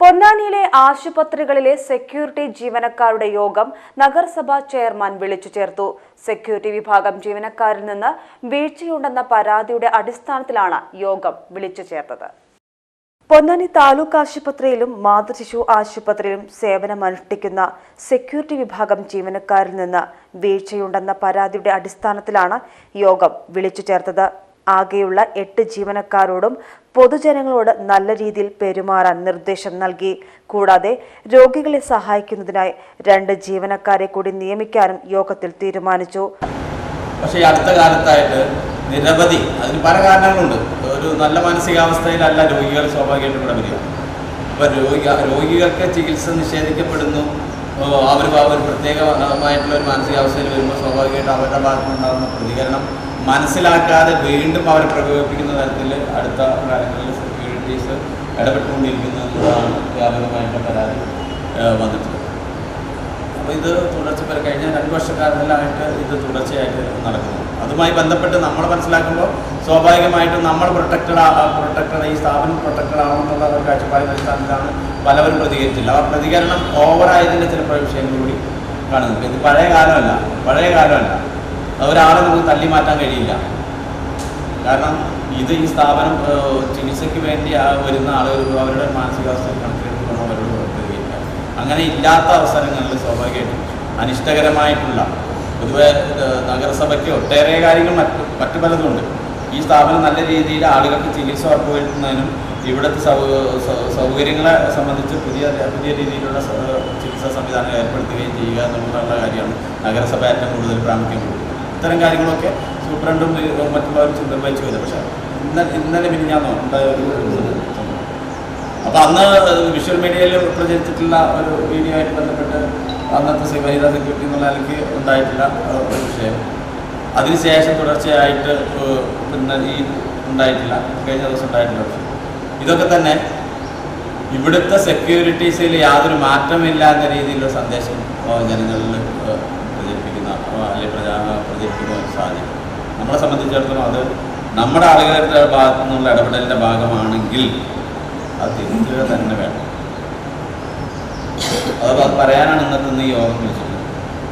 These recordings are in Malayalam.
പൊന്നാനിയിലെ ആശുപത്രികളിലെ സെക്യൂരിറ്റി ജീവനക്കാരുടെ യോഗം നഗരസഭാ ചെയർമാൻ വിളിച്ചു ചേർത്തു. സെക്യൂരിറ്റി വിഭാഗം ജീവനക്കാരിൽ നിന്ന് വീഴ്ചയുണ്ടെന്ന പരാതിയുടെ അടിസ്ഥാനത്തിലാണ് യോഗം വിളിച്ചു ചേർത്തത്. പൊന്നാനി താലൂക്ക് ആശുപത്രിയിലും മാതൃശിശു ആശുപത്രിയിലും സേവനമനുഷ്ഠിക്കുന്ന സെക്യൂരിറ്റി വിഭാഗം ജീവനക്കാരിൽ നിന്ന് വീഴ്ചയുണ്ടെന്ന പരാതിയുടെ അടിസ്ഥാനത്തിലാണ് യോഗം വിളിച്ചു ചേർത്തത്. ആകെയുള്ള എട്ട് ജീവനക്കാരോടും പൊതുജനങ്ങളോട് നല്ല രീതിയിൽ പെരുമാറാൻ നിർദ്ദേശം നൽകി. കൂടാതെ രോഗികളെ സഹായിക്കുന്നതിനായി രണ്ട് ജീവനക്കാരെ കൂടി നിയമിക്കാനും യോഗത്തിൽ തീരുമാനിച്ചു. പക്ഷേ അടുത്ത കാലത്തായിട്ട് നിരവധി അതിന് പല കാരണങ്ങളുണ്ട്. ഒരു നല്ല മാനസികാവസ്ഥയിലല്ല രോഗികൾ സ്വാഭാവികമായിട്ടും ഇവിടെ വരിക. ഇപ്പം രോഗി രോഗികൾക്ക് ചികിത്സ നിഷേധിക്കപ്പെടുന്നു. അവർ ഒരു പ്രത്യേകമായിട്ടുള്ള ഒരു മാനസികാവസ്ഥയിൽ വരുമ്പോൾ സ്വാഭാവികമായിട്ട് അവരുടെ ഭാഗത്തുനിന്നുണ്ടാകുന്ന പ്രതികരണം മനസ്സിലാക്കാതെ വീണ്ടും അവരെ പ്രകോപിപ്പിക്കുന്ന തരത്തിൽ അടുത്ത കാലങ്ങളിൽ സെക്യൂരിറ്റീസ് ഇടപെട്ടുകൊണ്ടിരിക്കുന്നു എന്നതാണ് വ്യാപകമായിട്ടുള്ള പരാതി വന്നിട്ടുള്ളത്. അപ്പോൾ ഇത് തുടർച്ച പേർ കഴിഞ്ഞ രണ്ട് വർഷക്കാലത്തിലായിട്ട് ഇത് തുടർച്ചയായിട്ട് നടക്കുന്നു. അതുമായി ബന്ധപ്പെട്ട് നമ്മൾ മനസ്സിലാക്കുമ്പോൾ സ്വാഭാവികമായിട്ടും നമ്മൾ പ്രൊട്ടക്റ്റഡ് പ്രൊട്ടക്റ്റഡ് ഈ സ്ഥാപനം പ്രൊട്ടക്റ്റഡ് ആണെന്നുള്ള ഒരു കാഴ്ചപ്പാടിന്റെ അടിസ്ഥാനത്തിലാണ് പലവരും പ്രതികരിച്ചില്ല ആ പ്രതികരണം ഓവറായതിന്റെ ചില വിഷയങ്ങൾ കൂടി കാണുന്നുണ്ട്. ഇത് പഴയ കാലമല്ല പഴയ കാലമല്ല. ഒരാളെ നമുക്ക് തള്ളി മാറ്റാൻ കഴിയില്ല. കാരണം ഇത് ഈ സ്ഥാപനം ചികിത്സയ്ക്ക് വേണ്ടി വരുന്ന ആളുകൾ അവരുടെ മാനസികാവസ്ഥ കണക്കിലെടുക്കണം അവരോട് പുറത്തുകയില്ല അങ്ങനെ ഇല്ലാത്ത അവസരങ്ങളിൽ സ്വാഭാവികമായിട്ടും അനിഷ്ടകരമായിട്ടുള്ള പൊതുവെ നഗരസഭയ്ക്ക് ഒട്ടേറെ കാര്യങ്ങൾ മറ്റു മറ്റു പലതുമുണ്ട് ഈ സ്ഥാപനം നല്ല രീതിയിൽ ആളുകൾക്ക് ചികിത്സ ഉറപ്പുവരുത്തുന്നതിനും ഇവിടുത്തെ സൗകര്യങ്ങളെ സംബന്ധിച്ച് പുതിയ പുതിയ രീതിയിലുള്ള ചികിത്സാ സംവിധാനം ഏർപ്പെടുത്തുകയും ചെയ്യുക എന്നുള്ള കാര്യമാണ് നഗരസഭ ഏറ്റവും കൂടുതൽ പ്രാമുഖ്യം കൊടുക്കുന്നത്. ഇത്തരം കാര്യങ്ങളൊക്കെ സൂപ്രണ്ടും മറ്റുള്ളവരും നിർവഹിച്ചു വരുന്നത് പക്ഷേ ഇന്നലെ ഇന്നലെ പിന്നെ ഞാൻ അപ്പൊ അപ്പോൾ അന്ന് വിഷ്വൽ മീഡിയയിൽ പ്രചരിച്ചിട്ടുള്ള ഒരു വീഡിയോ ആയിട്ട് ബന്ധപ്പെട്ട് അന്നത്തെ വനിതാ സെക്യൂരിറ്റി എന്നുള്ള നിലയ്ക്ക് ഉണ്ടായിട്ടില്ല ഒരു വിഷയം. അതിനുശേഷം തുടർച്ചയായിട്ട് പിന്നെ ഈ ഉണ്ടായിട്ടില്ല. കഴിഞ്ഞ ദിവസം ഉണ്ടായിട്ടില്ല ഇതൊക്കെ തന്നെ ഇവിടുത്തെ സെക്യൂരിറ്റീസിൽ യാതൊരു മാറ്റമില്ല എന്ന രീതിയിലുള്ള സന്ദേശം ജനങ്ങളിൽ അല്ലെങ്കിൽ പ്രചാ പ്രചരിപ്പിക്കുന്ന ഒരു സാഹചര്യം നമ്മളെ സംബന്ധിച്ചിടത്തോളം അത് നമ്മുടെ ആളുകളുടെ ഭാഗത്തു നിന്നുള്ള ഇടപെടലിന്റെ ഭാഗമാണെങ്കിൽ അത് തിരിച്ചു തന്നെ വേണം. അത് അത് പറയാനാണ് ഇന്നത്തെ ഇന്ന് ഈ യോഗം വിളിച്ചത്.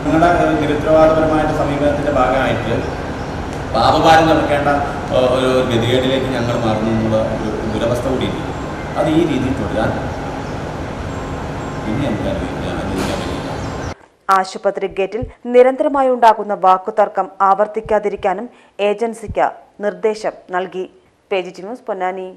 നിങ്ങളുടെ നിരുത്തരവാദപരമായിട്ട് സമീപനത്തിന്റെ ഭാഗമായിട്ട് പാപഭാരം നടക്കേണ്ട ഒരു ഗതികേടിലേക്ക് ഞങ്ങൾ മാറുന്നു എന്നുള്ള ഒരു ദുരവസ്ഥ കൂടിയില്ല അത് ഈ രീതിയിൽ തുടരാൻ ഇനി എന്താണ് അനുഭവിക്കാൻ ആശുപത്രി ഗേറ്റിൽ നിരന്തരമായി ഉണ്ടാകുന്ന വാക്കുതർക്കം ആവർത്തിക്കാതിരിക്കാനും ഏജൻസിക്ക് നിർദ്ദേശം നൽകി. Page news Ponnani.